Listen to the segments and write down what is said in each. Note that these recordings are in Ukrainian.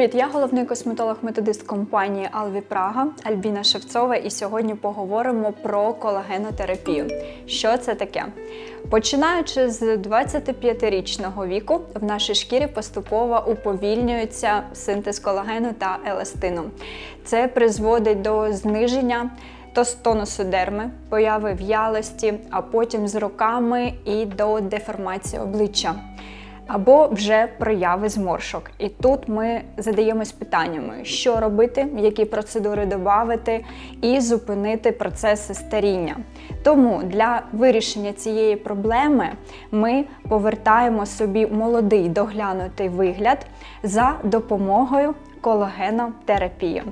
Привіт, я головний косметолог-методист компанії Alvi Praga Альбіна Шевцова, і сьогодні поговоримо про колагенотерапію. Що це таке? Починаючи з 25-річного віку, в нашій шкірі поступово уповільнюється синтез колагену та еластину. Це призводить до зниження тонусу дерми, появи в'ялості, а потім з роками і до деформації обличчя або вже прояви зморшок. І тут ми задаємось питаннями, що робити, які процедури додати і зупинити процеси старіння. Тому для вирішення цієї проблеми ми повертаємо собі молодий доглянутий вигляд за допомогою колагенотерапії.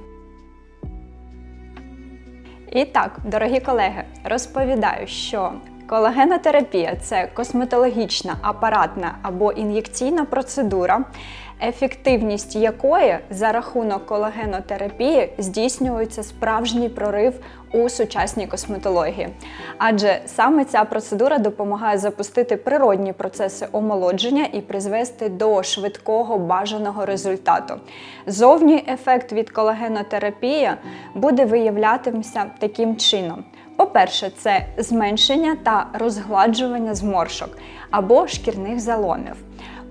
І так, дорогі колеги, розповідаю, що колагенотерапія це косметологічна, апаратна або ін'єкційна процедура, ефективність якої за рахунок колагенотерапії здійснюється справжній прорив у сучасній косметології. Адже саме ця процедура допомагає запустити природні процеси омолодження і призвести до швидкого бажаного результату. Зовній ефект від колагенотерапії буде виявлятися таким чином. По-перше, це зменшення та розгладжування зморшок або шкірних заломів.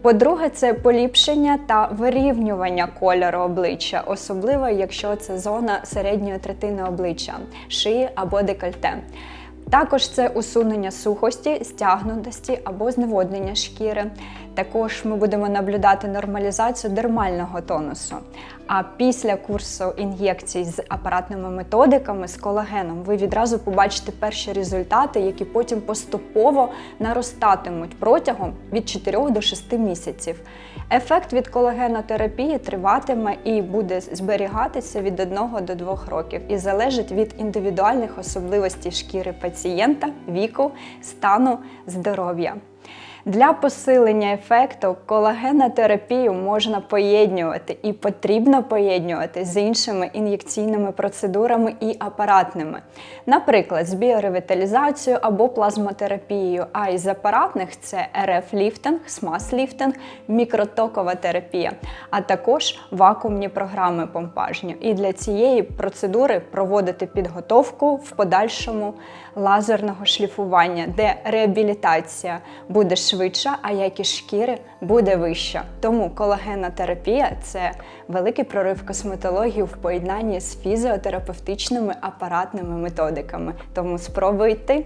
По-друге, це поліпшення та вирівнювання кольору обличчя, особливо якщо це зона середньої третини обличчя, шиї або декольте. Також це усунення сухості, стягнутості або зневоднення шкіри. Також ми будемо наблюдати нормалізацію дермального тонусу. А після курсу ін'єкцій з апаратними методиками, з колагеном, ви відразу побачите перші результати, які потім поступово наростатимуть протягом від 4 до 6 місяців. Ефект від колагенотерапії триватиме і буде зберігатися від 1 до 2 років і залежить від індивідуальних особливостей шкіри пацієнта, віку, стану здоров'я. Для посилення ефекту колагенотерапію можна поєднувати і потрібно поєднувати з іншими ін'єкційними процедурами і апаратними, наприклад, з біоревіталізацією або плазмотерапією, а із апаратних це РФ-ліфтинг, смаз-ліфтинг, мікротокова терапія, а також вакуумні програми помпажні. І для цієї процедури проводити підготовку в подальшому лазерного шліфування, де реабілітація буде швидша, а якість шкіри буде вища. Тому колагенна терапія це великий прорив косметології в поєднанні з фізіотерапевтичними апаратними методиками. Тому спробуйте